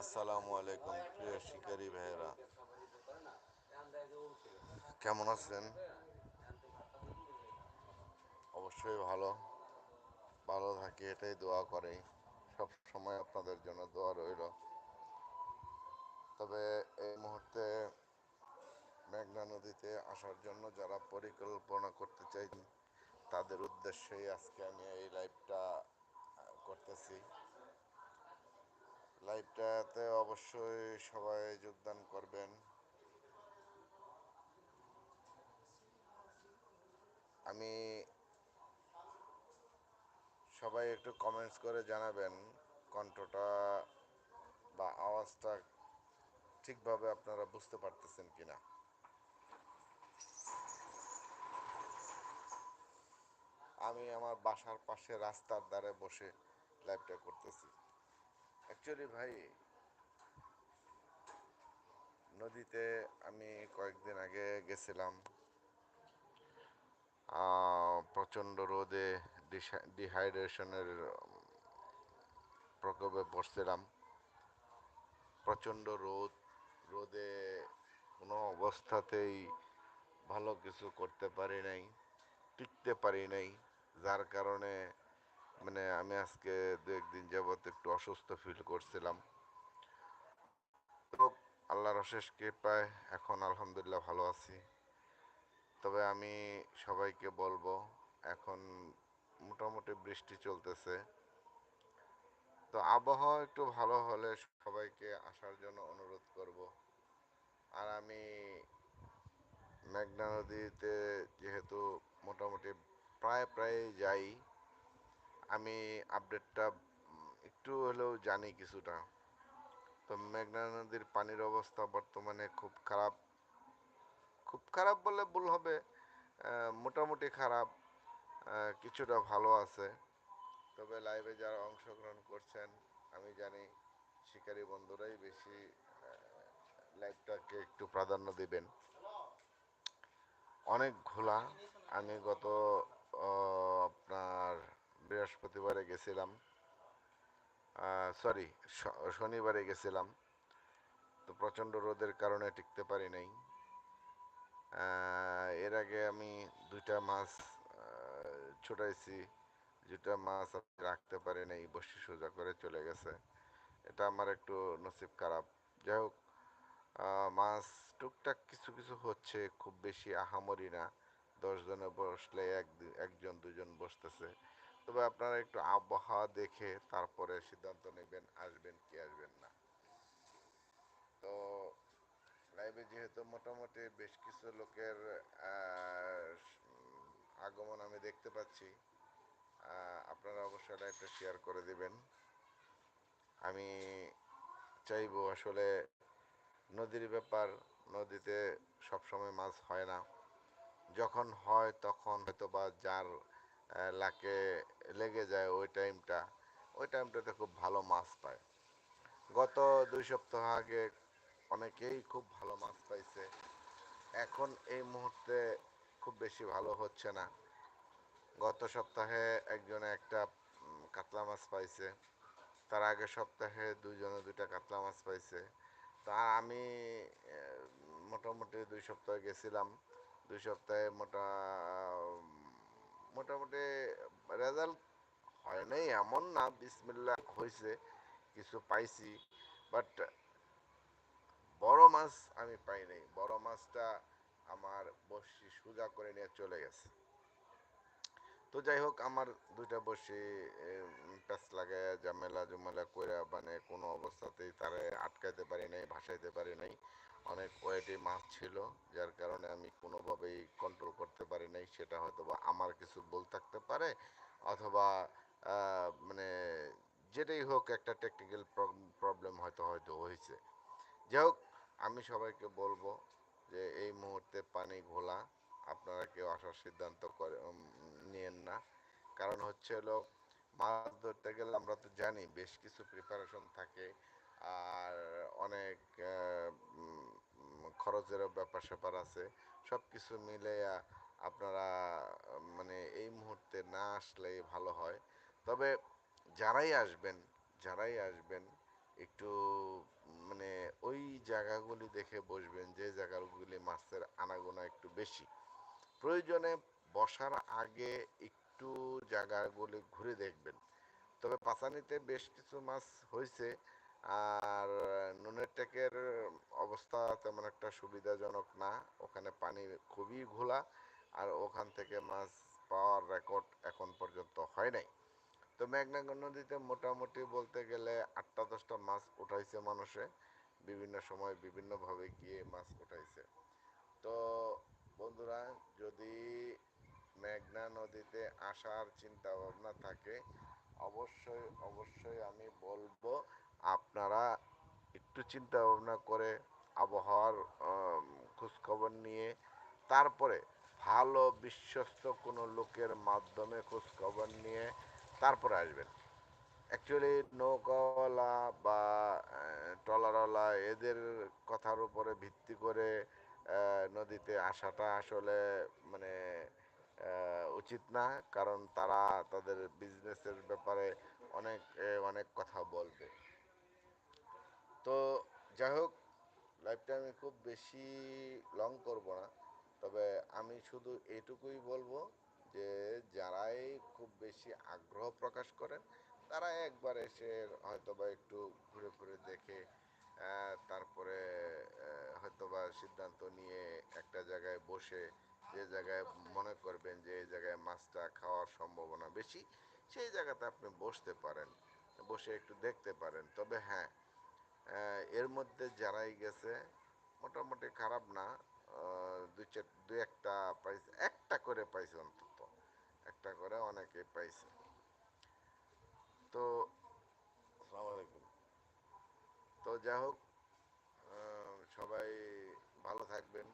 আসসালামু আলাইকুম, প্রিয় শিকারী ভাইয়েরা। কেমন আছেন? অবশ্যই ভালো। ভালো থাকি, এটাই দোয়া করে। সব সময় আপনাদের জন্য দোয়া রইল। তবে এই মুহূর্তে মেঘনা নদীতে আসার জন্য যারা পরিকল্পনা করতে চাইছেন তাদের উদ্দেশ্যেই আজকে আমি এই লাইভটা করতেছি। লাইভটাতে অবশ্যই সবাই যোগদান করবেন। আমি সবাই একটু কমেন্টস করে জানাবেন, কণ্ঠটা বা আওয়াজটা ঠিকভাবে আপনারা বুঝতে পারতেছেন কিনা। আমি আমার বাসার পাশে রাস্তার ধারে বসে লাইভটা করতেছি। অ্যাকচুয়ালি ভাই, নদীতে আমি কয়েকদিন আগে গেছিলাম। প্রচণ্ড রোদে ডিহাইড্রেশনের প্রকোপে পড়ছিলাম। প্রচণ্ড রোদ, রোদে কোনো অবস্থাতেই ভালো কিছু করতে পারি নাই, টিকতে পারি নাই। যার কারণে মানে আমি আজকে দু একদিন যাবৎ একটু অসুস্থ ফিল করছিলাম। আল্লাহর অশেষ কৃপায় এখন আলহামদুলিল্লাহ ভালো আছি। তবে আমি সবাইকে বলব, এখন মোটামুটি বৃষ্টি চলতেছে। তো আবহাওয়া একটু ভালো হলে সবাইকে আসার জন্য অনুরোধ করব। আর আমি মেঘনা নদীতে যেহেতু মোটামুটি প্রায় প্রায় যাই। আমি আপডেটটা একটু হলেও জানি কিছুটা। তো মেঘনা নদীর পানির অবস্থা বর্তমানে খুব খারাপ। খুব খারাপ বলে ভুল হবে। মোটামুটি খারাপ। কিছুটা ভালো আছে। তবে লাইভে যারা অংশগ্রহণ করছেন, আমি জানি শিকারী বন্ধুরাই বেশি লাইভটাকে একটু প্রাধান্য দিবেন। অনেক ঘোলা। আমি গত আপনার বৃহস্পতিবারে গেছিলাম। সরি শনিবারে গেছিলাম। তো প্রচণ্ড রোদের কারণে টিকতে পারি নাই। এর আগে আমি দুইটা মাছ ছুটাইছি। দুটা মাছ রাখতে পারি নাই, বসি সোজা করে চলে গেছে। এটা আমার একটু নসিব খারাপ। যাই হোক মাছ টুকটাক কিছু কিছু হচ্ছে, খুব বেশি আহামরি না। দশজনে বসলে এক একজন, দুজন বসতেছে। তবে আপনারা একটু আবহাওয়া দেখে তারপরে সিদ্ধান্ত নেবেন, আসবেন কি আসবেন না। তো লাইভে যেহেতু মোটামুটি বেশ কিছু লোকের আগমন আমি দেখতে পাচ্ছি আপনারা অবশ্যই লাইভটা শেয়ার করে দিবেন। আমি চাইব আসলে নদীর ব্যাপার, নদীতে সবসময় মাছ হয় না। যখন হয় তখন হয়তো বা যার লাকে লেগে যায় ওই টাইমটা, ওই টাইমটাতে খুব ভালো মাছ পায়। গত দুই সপ্তাহ আগে অনেকেই খুব ভালো মাছ পাইছে। এখন এই মুহূর্তে খুব বেশি ভালো হচ্ছে না। গত সপ্তাহে একজনে একটা কাতলা মাছ পাইছে। তার আগের সপ্তাহে দুইজনে দুইটা কাতলা মাছ পাইছে। তা আমি মোটামুটি দুই সপ্তাহে গেছিলাম। দুই সপ্তাহে মোটা, মোটামুটি রেজাল্ট হয় নাই এমন না বিসমিল্লা হয়েছে কিছু পাইছি বাট বড় মাছ আমি পাই নাই। বড় মাছটা আমার বসি সোজা করে নিয়ে চলে গেছে। তো যাই হোক, আমার দুইটা বসে প্যাচ লাগে জামেলা জুমেলা করে মানে কোনো অবস্থাতেই তারা আটকাইতে পারি নাই, ভাসাইতে পারি নাই। অনেক ওয়েটে মাছ ছিল, যার কারণে আমি কোনোভাবেই কন্ট্রোল করতে পারি নাই। সেটা হয়তো বা আমার কিছু বল থাকতে পারে অথবা মানে যেটাই হোক একটা টেকনিক্যাল প্রবলেম হয়তো হয়তো হয়েছে যাই হোক, আমি সবাইকে বলব যে এই মুহূর্তে পানি ঘোলা। আপনারা কেউ আসার সিদ্ধান্ত করে নিয়েন না। কারণ হচ্ছে হলো, মাছ ধরতে গেলে আমরা তো জানি, বেশ কিছু প্রিপারেশন থাকে। আর অনেক খরচেরও ব্যাপার স্যাপার আছে। সব কিছু মিলে আপনারা মানে এই মুহূর্তে না আসলেই ভালো হয়। তবে যারাই আসবেন যারাই আসবেন, একটু মানে ওই জায়গাগুলি দেখে বসবেন, যে জায়গাগুলি মাছের আনাগোনা একটু বেশি। প্রয়োজনে বসার আগে একটু জায়গাগুলি ঘুরে দেখবেন। তবে পাসানিতে বেশ কিছু মাছ হয়েছে আর নুনের টেকের অবস্থা তেমন একটা সুবিধাজনক না। ওখানে পানি খুবই ঘোলা আর ওখান থেকে মাছ পাওয়ার রেকর্ড এখন পর্যন্ত হয় নাই। তো মেঘনা নদীতে মোটামুটি বলতে গেলে আটটা দশটা মাছ উঠাইছে মানুষে। বিভিন্ন সময় বিভিন্নভাবে গিয়ে মাছ উঠাইছে। তো বন্ধুরা, যদি মেঘনা নদীতে আসার চিন্তা ভাবনা থাকে, অবশ্যই অবশ্যই আমি বলব আপনারা একটু চিন্তা ভাবনা করে আবহাওয়ার খোঁজখবর নিয়ে, তারপরে ভালো বিশ্বস্ত কোনো লোকের মাধ্যমে খোঁজখবর নিয়ে তারপরে আসবেন। অ্যাকচুয়ালি নৌকাওয়ালা বা ট্রলারওয়ালা এদের কথার উপরে ভিত্তি করে নদীতে আসাটা আসলে মানে উচিত না। কারণ তারা তাদের বিজনেসের ব্যাপারে অনেক অনেক কথা বলবে। যাই হোক লাইফটা আমি খুব বেশি লং করব না। তবে আমি শুধু এটুকুই বলব যে, যারাই খুব বেশি আগ্রহ প্রকাশ করেন, তারা একবার এসে হয়তোবা একটু ঘুরে ঘুরে দেখে তারপরে হয়তোবা সিদ্ধান্ত নিয়ে একটা জায়গায় বসে যে জায়গায় মনে করবেন যে, এই জায়গায় মাছটা খাওয়ার সম্ভাবনা বেশি, সেই জায়গাতে আপনি বসতে পারেন, বসে একটু দেখতে পারেন। তবে হ্যাঁ এর মধ্যে যারাই গেছে মোটামুটি খারাপ না দুই চার দুই একটা পাইছে একটা করে পাইছে অন্তত। একটা করে অনেকে পাইছে। তো আলাইকুম। তো যাই হোক সবাই ভালো থাকবেন।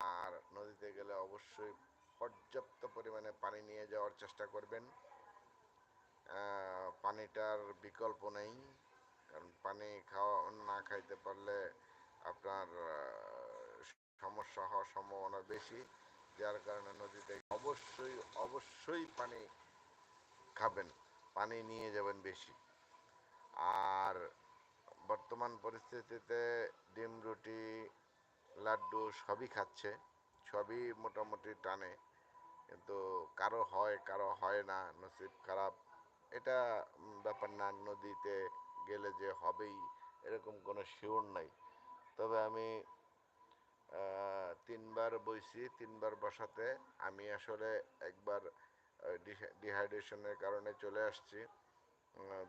আর নদীতে গেলে অবশ্যই পর্যাপ্ত পরিমাণে পানি নিয়ে যাওয়ার চেষ্টা করবেন। পানিটার বিকল্প নেই। কারণ পানি খাওয়া, না খাইতে পারলে আপনার সমস্যা হওয়ার সম্ভাবনা বেশি। যার কারণে নদীতে অবশ্যই অবশ্যই পানি খাবেন, পানি নিয়ে যাবেন বেশি। আর বর্তমান পরিস্থিতিতে ডিম রুটি, লাড্ডু সবই খাচ্ছে, সবই মোটামুটি টানে। কিন্তু কারও হয় কারও হয় না, নসিব খারাপ। এটা ব্যাপার না, নদীতে গেলে যে হবেই, এরকম কোনো শিওর নাই। তবে আমি তিনবার বইছি, তিনবার বসাতে। আমি আসলে একবার ডিহাইড্রেশনের কারণে চলে আসছি।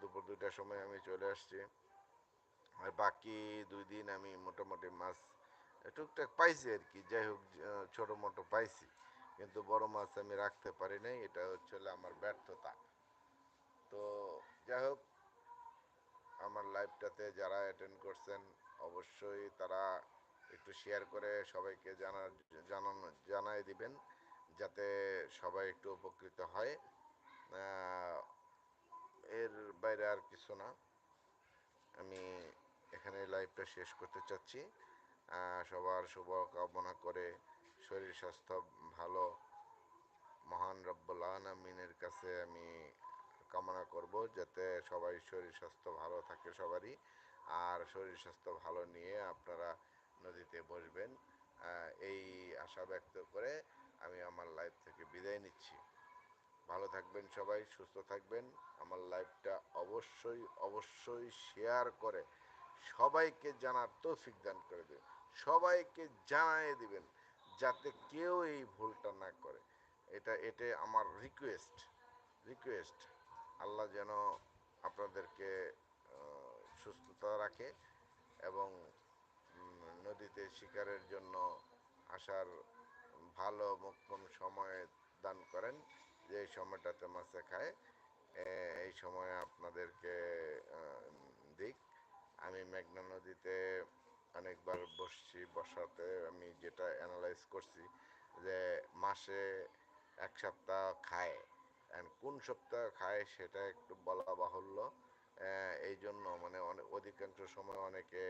দুপুর দুইটার সময় আমি চলে আসছি। আর বাকি দুই দিন আমি মোটামুটি মাছ, টুকটাক পাইছি আর কি। যাই হোক ছোটো মোটো পাইছি। কিন্তু বড় মাছ আমি রাখতে পারি নাই। এটা হচ্ছে আমার ব্যর্থতা। তো যাই হোক আমার লাইভটাতে যারা অ্যাটেন্ড করছেন, অবশ্যই তারা একটু শেয়ার করে সবাইকে জানার, জানানো, জানাই দিবেন, যাতে সবাই একটু উপকৃত হয়। এর বাইরে আর কিছু না। আমি এখানে লাইভটা শেষ করতে চাচ্ছি। সবার শুভ কামনা করে শরীর স্বাস্থ্য ভালো। মহান রব্বুল আলমিনের কাছে আমি কামনা করব যাতে সবাই শরীর স্বাস্থ্য ভালো থাকে সবারই। আর শরীর স্বাস্থ্য ভালো নিয়ে আপনারা নদীতে বসবেন। এই আশা ব্যক্ত করে আমি আমার লাইফ থেকে বিদায় নিচ্ছি। ভালো থাকবেন সবাই, সুস্থ থাকবেন। আমার লাইফটা অবশ্যই অবশ্যই শেয়ার করে সবাইকে জানার তৌফিক দান করে দেবেন। সবাইকে জানিয়ে দিবেন যাতে কেউ এই ভুলটা না করে। এটা এটা আমার রিকোয়েস্ট রিকোয়েস্ট আল্লাহ যেন আপনাদেরকে সুস্থতা রাখে এবং নদীতে শিকারের জন্য আসার ভালো মোক্ষম সময় দান করেন, যে সময়টাতে মাছে খায়। এই সময় আপনাদেরকে দিক। আমি মেঘনা নদীতে অনেকবার বসছি, বসাতে আমি যেটা অ্যানালাইজ করছি যে মাসে এক সপ্তাহ খায়। কোন সপ্তাহ খায় সেটা একটু বলা বাহুল্য। এই জন্য মানে অনেক অধিকাংশ সময় অনেকে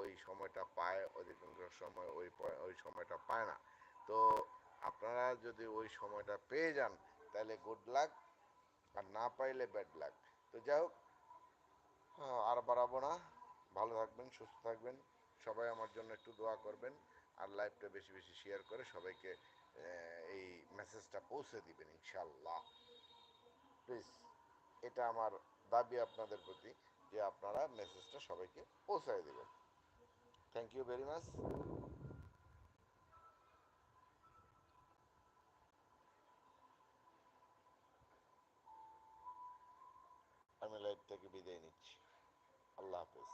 ওই সময়টা পায়, অধিকাংশ সময় ওই ওই সময়টা পায় না। তো আপনারা যদি ওই সময়টা পেয়ে যান, তাহলে গুড লাক আর না পাইলে ব্যাড লাক তো যাই হোক আর বাড়াবো না। ভালো থাকবেন, সুস্থ থাকবেন। সবাই আমার জন্য একটু দোয়া করবেন, আর লাইভটা বেশি বেশি শেয়ার করে সবাইকে এই মেসেজটা পৌঁছে দিবেন ইনশাল্লাহ প্লিজ, এটা আমার দাবি আপনাদের প্রতি যে আপনারা মেসেজটা সবাইকে পৌঁছায় দেবেন। থ্যাংক ইউ ভেরি মাচ আমি লাইভ থেকে বিদায় নিচ্ছি। আল্লাহ হাফেজ।